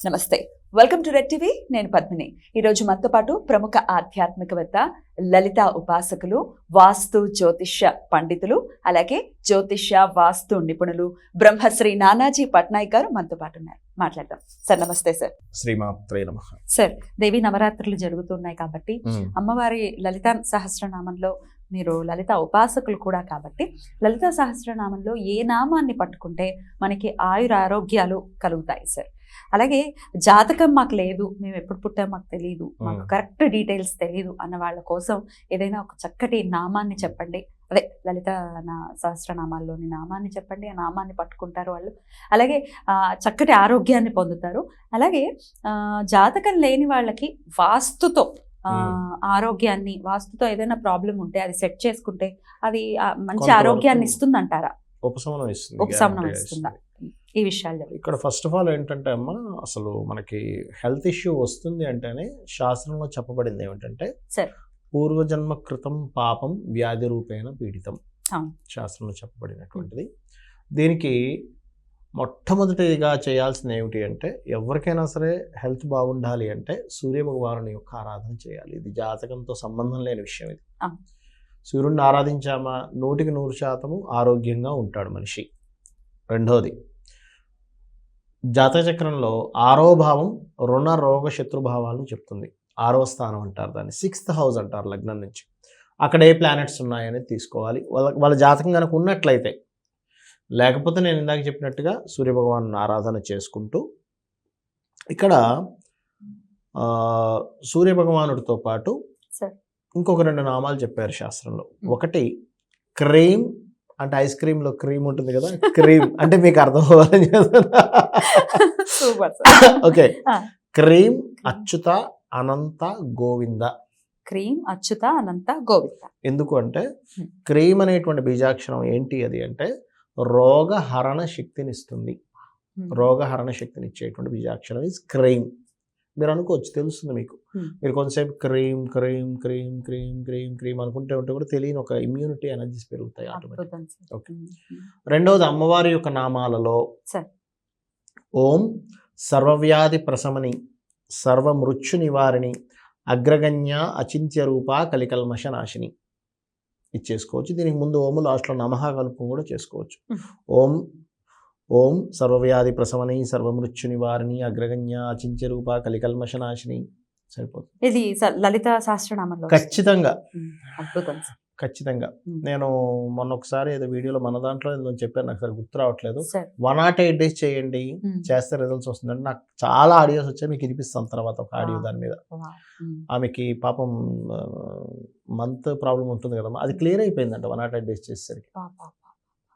నమస్తే. Welcome to red TV నేను పద్మిని. ఈరోజు మనతో పాటు ప్రముఖ ఆధ్యాత్మికవేత్త లలిత ఉపాసకులు వాస్తు జ్యోతిష్య పండితులు అలాగే జ్యోతిష్య వాస్తు నిపుణులు బ్రహ్మశ్రీ నానాజీ పట్నాయక్ గారు మనతో పాటు ఉన్నారు. మాట్లాడదాం. సార్ నమస్తే సార్. శ్రీమాత్రే నమ. సార్ దేవి నవరాత్రులు జరుగుతున్నాయి కాబట్టి అమ్మవారి లలిత సహస్రనామంలో మీరు లలిత ఉపాసకులు కూడా కాబట్టి లలిత సహస్రనామంలో ఏ నామాన్ని పట్టుకుంటే మనకి ఆయుర ఆరోగ్యాలు కలుగుతాయి సార్? అలాగే జాతకం మాకు లేదు మేము ఎప్పుడు పుట్టామో మాకు తెలియదు మాకు. కరెక్ట్ డీటెయిల్స్ తెలియదు అన్న వాళ్ళ కోసం ఏదైనా ఒక చక్కటి నామాన్ని చెప్పండి అదే లలిత నా సహస్రనామాల్లోని నామాన్ని చెప్పండి ఆ నామాన్ని పట్టుకుంటారు వాళ్ళు అలాగే ఆ, చక్కటి ఆరోగ్యాన్ని పొందుతారు అలాగే జాతకం లేని వాళ్ళకి వాస్తుతో. ఆరోగ్యాన్ని వాస్తుతో ఏదైనా ప్రాబ్లం ఉంటే అది సెట్ చేసుకుంటే అది మంచి ఆరోగ్యాన్ని ఇస్తుందంటారా ఉపశమనం ఇస్తుంది ఉపశమనం ఇస్తుందా? ఈ విషయాలు చెప్పండి. ఇక్కడ ఫస్ట్ ఆఫ్ ఆల్ ఏంటంటే అమ్మ అసలు మనకి హెల్త్ ఇష్యూ వస్తుంది అంటేనే శాస్త్రంలో చెప్పబడింది ఏమిటంటే. పూర్వజన్మ కృతం పాపం వ్యాధి రూపేణ పీడితం. శాస్త్రంలో చెప్పబడినటువంటిది దీనికి మొట్టమొదటిగా చేయాల్సింది ఏమిటి అంటే ఎవరికైనా సరే హెల్త్ బాగుండాలి అంటే సూర్య భగవానుని యొక్క ఆరాధన చేయాలి ఇది జాతకంతో సంబంధం లేని విషయం ఇది. సూర్యుడిని ఆరాధించామా నూటికి నూరు శాతము ఆరోగ్యంగా ఉంటాడు మనిషి రెండోది జాతక చక్రంలో ఆరో భావం రుణ రోగ శత్రుభావాలను చెప్తుంది. ఆరో స్థానం అంటారు దాన్ని. సిక్స్త్ హౌస్ అంటారు లగ్నం నుంచి. అక్కడ ఏ ప్లానెట్స్ ఉన్నాయనేది తీసుకోవాలి. వాళ్ళ వాళ్ళ జాతకం కనుక ఉన్నట్లయితే లేకపోతే నేను ఇందాక చెప్పినట్టుగా సూర్యభగవాన్ ఆరాధన చేసుకుంటూ ఇక్కడ సూర్యభగవానుడితో పాటు. ఇంకొక రెండు నామాలు చెప్పారు శాస్త్రంలో. ఒకటి క్రీమ్ అంటే ఐస్ క్రీమ్లో క్రీమ్ ఉంటుంది కదా క్రీమ్. అంటే మీకు అర్థం అవ్వాలని. Super okay. Cream Achyuta Ananta Govinda. క్రీమ్ అచ్యుత అనంత గోవింద. ఎందుకు అంటే. క్రీమ్ అనేటువంటి బీజాక్షరం ఏంటి అది అంటే రోగహరణ శక్తిని ఇస్తుంది రోగహరణ శక్తిని ఇచ్చేటువంటి బీజాక్షరం ఇస్ క్రీమ్ మీరు అనుకోవచ్చు తెలుస్తుంది మీకు. మీరు కొంతసేపు క్రీమ్ క్రీమ్ క్రీమ్ క్రీమ్ క్రీమ్ క్రీమ్ అనుకుంటే ఉంటే కూడా తెలియని ఒక ఇమ్యూనిటీ ఎనర్జీస్ పెరుగుతాయి ఆటోమేటిక్. మ్మ్. రెండవది అమ్మవారి యొక్క నామాలలో. ఓం సర్వవ్యాధి ప్రశమని సర్వమృత్యు నివారిణి అగ్రగణ్య అచింత్య రూప కలికల్మష నాశిని ఇచ్చేసుకోవచ్చు దీనికి ముందు ఓము లాస్ట్లో నమః కలుపు కూడా చేసుకోవచ్చు. ఓం ఓం సర్వవ్యాధి ప్రశమని సర్వమృత్యు నివారిణి అగ్రగణ్య అచింత్య రూప కలికల్మష నాశిని సరిపోతుంది ఇది లలిత సహస్రనామంలో ఖచ్చితంగా. అద్భుతం ఖచ్చితంగా. నేను మొన్న ఒకసారి ఏదో వీడియోలో మన దాంట్లో ఏదో చెప్పాను నాకు సరే గుర్తు రావట్లేదు వన్ నాట్ ఎయిట్ డేస్ చేయండి. చేస్తే రిజల్ట్స్ వస్తుందంటే నాకు చాలా ఆడియోస్ వచ్చాయి మీకు వినిపిస్తాను తర్వాత ఒక ఆడియో. దాని మీద. ఆమెకి పాపం మంత్ ప్రాబ్లం ఉంటుంది కదమ్మా అది క్లియర్ అయిపోయిందంట వన్ నాట్ ఎయిట్ డేస్ చేసేసరికి.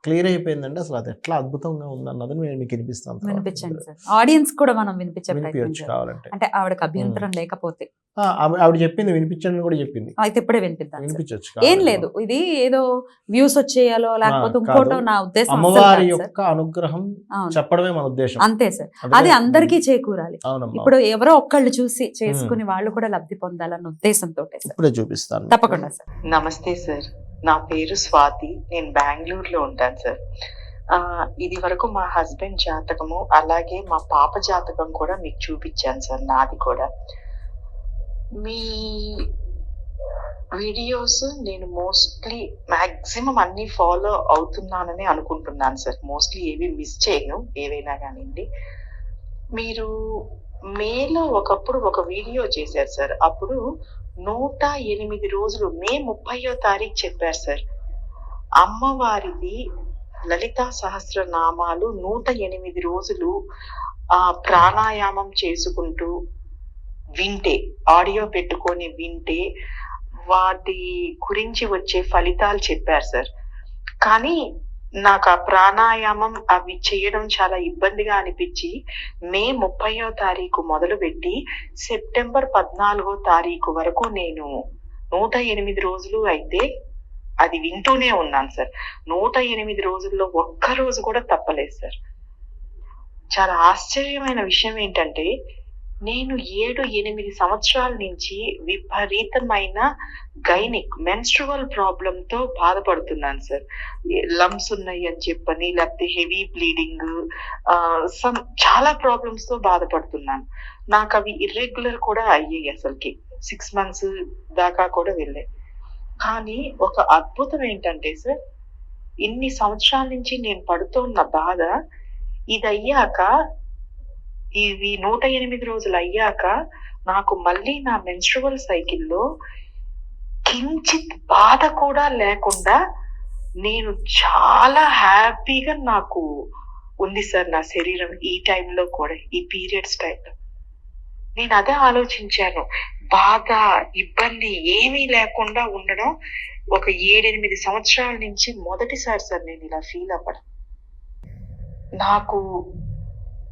క్లియర్ అయిపోయిందంటే అసలు అది ఎట్లా అద్భుతంగా ఉందన్నది నేను మీకు వినిపిస్తాను తర్వాత. వినిపించండి సార్. ఆడియన్స్ కూడా మనం వినిపించే ప్రయత్నం వినిపించచ్చు చేద్దాం. కావాలంటే. అంటే ఆవిడకి అభ్యంతరం లేకపోతే. ఆ, ఆవిడ చెప్పింది వినిపించండి కూడా చెప్పింది. అయితే ఇప్పుడే వినిపిద్దాం. వినిపించవచ్చు ఏం. లేదు ఇది ఏదో వ్యూస్ వచ్చేయాలో లేకపోతే ఇంకోటో. నా ఉద్దేశం అమ్మవారి. యొక్క అనుగ్రహం చెప్పడమే మన ఉద్దేశం. అంతే సార్. అది అందరికీ చేకూరాలి. ఇప్పుడు ఎవరో ఒక్కళ్ళు చూసి చేసుకుని వాళ్ళు కూడా లబ్ధి పొందాలన్న ఉద్దేశంతో సార్. ఇప్పుడే చూపిస్తాను. తప్పకుండా సార్. నమస్తే సార్. నా పేరు స్వాతి నేను బెంగళూరులో ఉంటాను సార్. ఇది వరకు మా హస్బెండ్ జాతకము అలాగే మా పాప జాతకం కూడా మీకు చూపించాను సార్ నాది కూడా. మీ వీడియోస్ నేను మోస్ట్లీ మ్యాక్సిమం అన్ని ఫాలో అవుతున్నానని అనుకుంటున్నాను సార్. మోస్ట్లీ ఏవి మిస్ చేయను ఏవైనా కానివ్వండి. మీరు మేలో ఒకప్పుడు ఒక వీడియో చేశారు సార్. అప్పుడు నూట ఎనిమిది రోజులు మే ముప్పయో తారీఖు చెప్పారు సార్. అమ్మవారిది లలితా సహస్రనామాలు నూట ఎనిమిది రోజులు ఆ ప్రాణాయామం చేసుకుంటూ వింటే ఆడియో పెట్టుకొని వింటే వాటి గురించి వచ్చే ఫలితాలు చెప్పారు సార్. కానీ నాకు ఆ ప్రాణాయామం అవి చేయడం చాలా ఇబ్బందిగా అనిపించి మే ముప్పయో తారీఖు మొదలుపెట్టి సెప్టెంబర్ పద్నాలుగో తారీఖు వరకు నేను నూట ఎనిమిది రోజులు అయితే అది వింటూనే ఉన్నాను సార్. నూట ఎనిమిది రోజుల్లో ఒక్క రోజు కూడా తప్పలేదు సార్. చాలా ఆశ్చర్యమైన విషయం ఏంటంటే నేను ఏడు ఎనిమిది సంవత్సరాల నుంచి విపరీతమైన గైనిక్ మెన్స్ట్రువల్ ప్రాబ్లమ్తో బాధపడుతున్నాను సార్. లమ్స్ ఉన్నాయి అని చెప్పని లేకపోతే హెవీ బ్లీడింగ్ సమ్ చాలా ప్రాబ్లమ్స్తో బాధపడుతున్నాను. నాకు అవి ఇర్రెగ్యులర్ కూడా అయ్యాయి అసలుకి. సిక్స్ మంత్స్ దాకా కూడా వెళ్ళాయి. కానీ ఒక అద్భుతం ఏంటంటే సార్ ఇన్ని సంవత్సరాల నుంచి నేను పడుతున్న బాధ ఇది అయ్యాక ఇవి నూట ఎనిమిది రోజులు అయ్యాక నాకు మళ్ళీ నా మెన్స్ట్రువల్ సైకిల్లో కించిత్ బాధ కూడా లేకుండా నేను చాలా హ్యాపీగా నాకు ఉంది సార్ నా శరీరం ఈ టైంలో కూడా ఈ పీరియడ్స్ టైంలో నేను అదే ఆలోచించాను. బాధ ఇబ్బంది ఏమీ లేకుండా ఉండడం ఒక ఏడెనిమిది సంవత్సరాల నుంచి మొదటిసారి సార్ నేను ఇలా ఫీల్ అవ్వడం. నాకు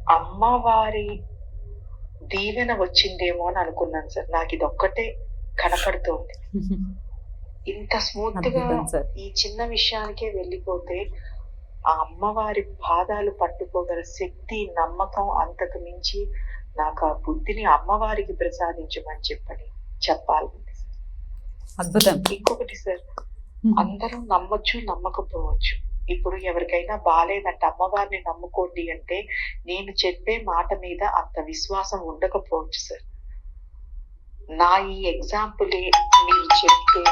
అమ్మవారి దీవెన వచ్చిందేమో అని అనుకున్నాను సార్. నాకు ఇది ఒక్కటే కనపడుతోంది. ఇంత స్మూత్గా ఈ చిన్న విషయానికే వెళ్ళిపోతే ఆ అమ్మవారి పాదాలు పట్టుకోగల శక్తి నమ్మకం అంతకు మించి నాకు ఆ బుద్ధిని అమ్మవారికి ప్రసాదించమని చెప్పని చెప్పాలి. అద్భుతం. ఇంకొకటి సార్. అందరూ నమ్మొచ్చు నమ్మకపోవచ్చు. ఇప్పుడు ఎవరికైనా బాగాలేదంటే అమ్మవారిని నమ్ముకోండి అంటే నేను చెప్పే మాట మీద అంత విశ్వాసం ఉండకపోవచ్చు సార్ నా ఈ ఎగ్జాంపులే మీరు చెప్తే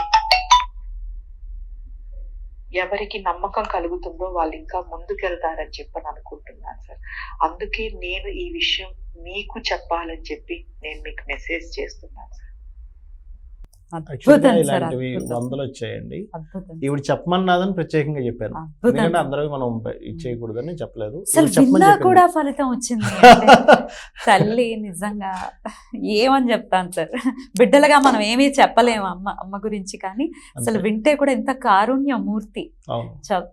ఎవరికి నమ్మకం కలుగుతుందో వాళ్ళు ఇంకా ముందుకెళ్తారని చెప్పని అనుకుంటున్నాను సార్ అందుకే నేను ఈ విషయం మీకు చెప్పాలని చెప్పి నేను మీకు మెసేజ్ చేస్తున్నాను సార్ సార్ ఇలాంటివి వందలు వచ్చాయండి. ఈవిడ చెప్పమన్నదని ప్రత్యేకంగా చెప్పాను. ఎందుకంటే అందరూ మనం ఇచ్చేయకూడదని చెప్పలేదు. కూడా ఫలితం వచ్చింది. తల్లి నిజంగా ఏమని చెప్తాను సార్? బిడ్డలుగా మనం ఏమీ చెప్పలేము అమ్మ అమ్మ గురించి కానీ అసలు. వింటే కూడా ఎంత కారుణ్య మూర్తి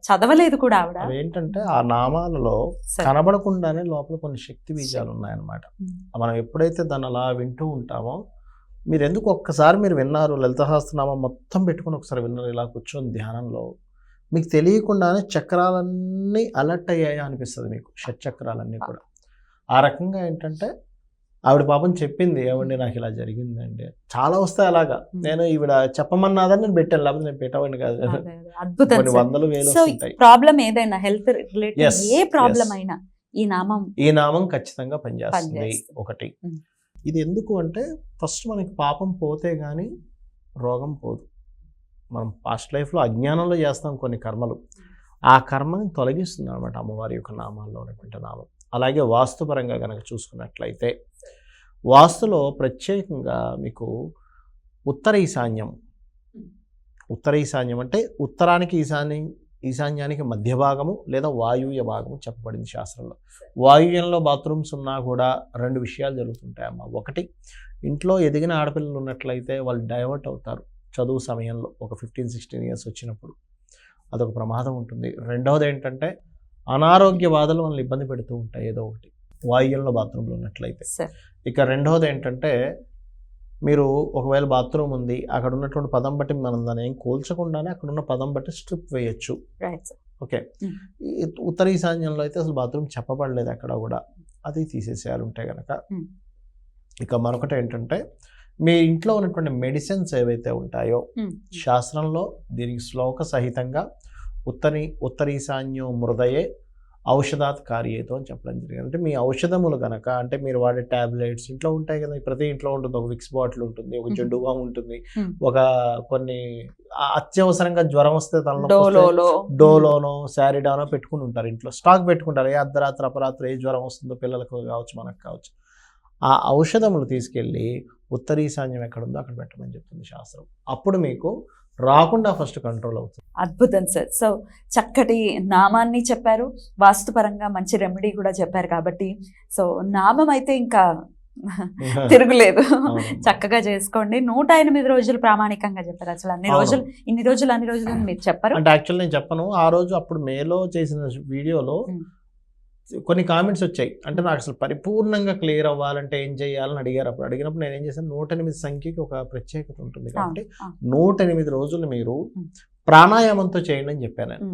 చదవలేదు కూడా ఆవిడ. ఏంటంటే ఆ నామాలలో. కనబడకుండానే లోపల కొన్ని శక్తి బీజాలు ఉన్నాయన్నమాట. మనం ఎప్పుడైతే దాన్ని అలా వింటూ ఉంటామో మీరు ఎందుకు ఒక్కసారి మీరు విన్నారు లలిత సహస్రనామం మొత్తం పెట్టుకుని ఒకసారి విన్నారు ఇలా కూర్చొని ధ్యానంలో మీకు తెలియకుండానే చక్రాలన్నీ అలర్ట్ అయ్యాయా అనిపిస్తుంది మీకు షట్చక్రాలన్నీ కూడా ఆ రకంగా ఏంటంటే ఆవిడ పాపం చెప్పింది ఏమండి నాకు ఇలా జరిగిందండి చాలా వస్తాయి అలాగా. నేను ఈవిడ చెప్పమన్నదని నేను పెట్టాను లేకపోతే నేను పెట్టేవాడిని కాదు అదే, అదే. అద్భుతం. వందలు వేలు ప్రాబ్లం ఏదైనా హెల్త్ రిలేటెడ్ ఏ ప్రాబ్లం. అయినా ఈ నామం ఈ నామం ఖచ్చితంగా పనిచేస్తుంది. ఒకటి. ఇది ఎందుకు అంటే ఫస్ట్ మనకి పాపం పోతే కానీ రోగం పోదు. మనం పాస్ట్ లైఫ్లో అజ్ఞానంలో చేస్తాం కొన్ని కర్మలు. ఆ కర్మని తొలగిస్తుంది అనమాట అమ్మవారి యొక్క నామాల్లో ఉన్నటువంటి నామం. అలాగే వాస్తుపరంగా కనుక చూసుకున్నట్లయితే వాస్తులో ప్రత్యేకంగా మీకు ఉత్తర ఈశాన్యం. ఉత్తర ఈశాన్యం అంటే ఉత్తరానికి ఈశాన్యం ఈశాన్యానికి మధ్య భాగము లేదా వాయువ్య భాగము చెప్పబడింది శాస్త్రంలో. వాయువ్యంలో బాత్రూమ్స్ ఉన్నా కూడా రెండు విషయాలు జరుగుతుంటాయమ్మా ఒకటి ఇంట్లో ఎదిగిన ఆడపిల్లలు ఉన్నట్లయితే వాళ్ళు డైవర్ట్ అవుతారు చదువు సమయంలో ఒక ఫిఫ్టీన్ సిక్స్టీన్ ఇయర్స్ వచ్చినప్పుడు. అదొక ప్రమాదం ఉంటుంది. రెండవది ఏంటంటే అనారోగ్య బాధలు మనల్ని ఇబ్బంది పెడుతూ ఉంటాయి ఏదో ఒకటి. వాయువ్యంలో బాత్రూంలో ఉన్నట్లయితే. ఇక రెండవది ఏంటంటే మీరు ఒకవేళ బాత్రూమ్ ఉంది అక్కడ ఉన్నటువంటి పదం బట్టి మనం దాన్ని ఏం కోల్చకుండానే అక్కడ ఉన్న పదం బట్టి స్ట్రిప్ వేయచ్చు. ఓకే. Mm. ఈ ఉత్తర ఈశాన్యంలో అయితే అసలు బాత్రూమ్ చెప్పబడలేదు అక్కడ కూడా. అది తీసేసేయాలి ఉంటే కనుక Mm. ఇక మరొకటి ఏంటంటే మీ ఇంట్లో ఉన్నటువంటి మెడిసిన్స్ ఏవైతే ఉంటాయో శాస్త్రంలో దీనికి శ్లోక సహితంగా ఉత్తరి ఉత్తరీశాన్యం మృదయే ఔషధాత్ కార్యేతో అని చెప్పడం జరిగింది. అంటే మీ ఔషధములు కనుక అంటే మీరు వాడే టాబ్లెట్స్ ఇంట్లో ఉంటాయి కదా ప్రతి ఇంట్లో ఉంటుంది. ఒక విక్స్ బాటిల్ ఉంటుంది ఒక. జడ్డు బామ్ ఉంటుంది. ఒక కొన్ని అత్యవసరంగా జ్వరం వస్తే డోలోలో. డోలోనో శారీడానో పెట్టుకుని ఉంటారు ఇంట్లో. స్టాక్ పెట్టుకుంటారు. ఏ అర్ధరాత్రి అపరాత్రి ఏ జ్వరం వస్తుందో పిల్లలకు కావచ్చు మనకు కావచ్చు. ఆ ఔషధములు తీసుకెళ్ళి ఉత్తర ఈశాన్యం ఎక్కడ ఉందో అక్కడ పెట్టమని చెప్తుంది శాస్త్రం. అప్పుడు మీకు రాకుండా ఫస్ట్ కంట్రోల్ అవుతుంది. అద్భుతం సార్. సో చక్కటి నామాన్ని చెప్పారు. వాస్తుపరంగా మంచి రెమెడీ కూడా చెప్పారు కాబట్టి. సో నామం అయితే ఇంకా తిరుగులేదు. చక్కగా చేసుకోండి. నూట ఎనిమిది రోజులు ప్రామాణికంగా చెప్పారు అసలు అన్ని. రోజులు ఇన్ని రోజులు అన్ని రోజులు మీరు చెప్పారు. అంటే యాక్చువల్ నేను చెప్పను ఆ రోజు అప్పుడు మేలో చేసిన వీడియోలో. కొన్ని కామెంట్స్ వచ్చాయి అంటే నాకు అసలు పరిపూర్ణంగా క్లియర్ అవ్వాలంటే ఏం చేయాలని అడిగారు అప్పుడు అడిగినప్పుడు నేను ఏం చేశాను నూట ఎనిమిది సంఖ్యకి ఒక ప్రత్యేకత ఉంటుంది కాబట్టి. నూట ఎనిమిది రోజులు మీరు. ప్రాణాయామంతో చేయండి అని చెప్పాను నేను